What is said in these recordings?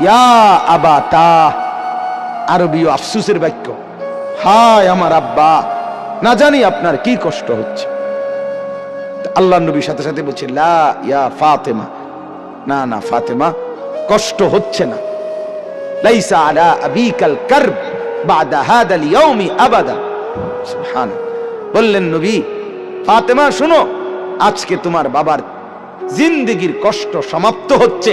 ইয়া আবাতা আরবীয় আফসুসের বাক্য। হায় আমার আব্বা, না জানি আপনার কি কষ্ট হচ্ছে। আল্লাহ নবীর সাথে সাথে বলছে, লা, ইয়া ফাতেমা। না না, ফাতেমা, কষ্ট হচ্ছে না। লাইসা আলা আবিকাল কারব বাদা হাদাল ইয়াউমি আবাদা। সুবহান বললেন নবী, ফাতেমা, শুনো, আজকে তোমার বাবার জিন্দেগির কষ্ট সমাপ্ত হচ্ছে।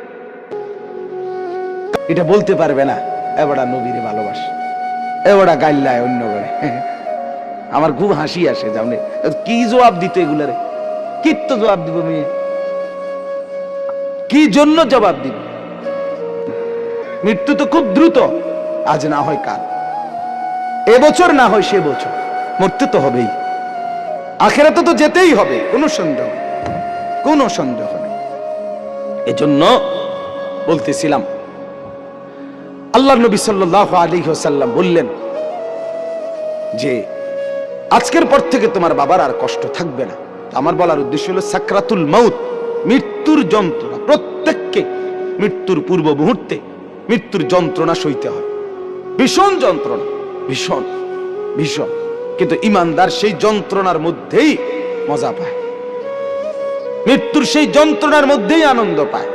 এটা বলতে পারবে না। এবারা নবীরে ভালোবাসে। এবারা গাইল্লায় অন্য করে আমার খুব হাসি আসে, জানে? কি জবাব দিত এগুলারে? কি তো জবাব দিব মেয়ে? কি জন্য জবাব দিব? মৃত্যু তো খুব দ্রুত। আজ না হয় কাল। এবছর না হয় সে বছর। মরতে তো হবেই। আখেরাতে তো যেতেই হবে। কোনো সন্দেহ। কোনো সন্দেহ নেই। এজন্য বলতেছিলাম আল্লাহ নবী সাল্লাহ আলী সাল্লাম বললেন যে, আজকের পর থেকে তোমার বাবার আর কষ্ট থাকবে না। আমার বলার উদ্দেশ্য হলো সাকরাতুল মাউত, মৃত্যুর যন্ত্রণা। প্রত্যেককে মৃত্যুর পূর্ব মুহূর্তে মৃত্যুর যন্ত্রণা সইতে হয়। ভীষণ যন্ত্রণা, ভীষণ ভীষণ। কিন্তু ইমানদার সেই যন্ত্রণার মধ্যেই মজা পায়। মৃত্যুর সেই যন্ত্রণার মধ্যেই আনন্দ পায়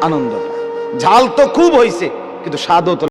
আনন্দ পায়। ঝাল তো খুব হয়েছে কিন্তু স্বাদও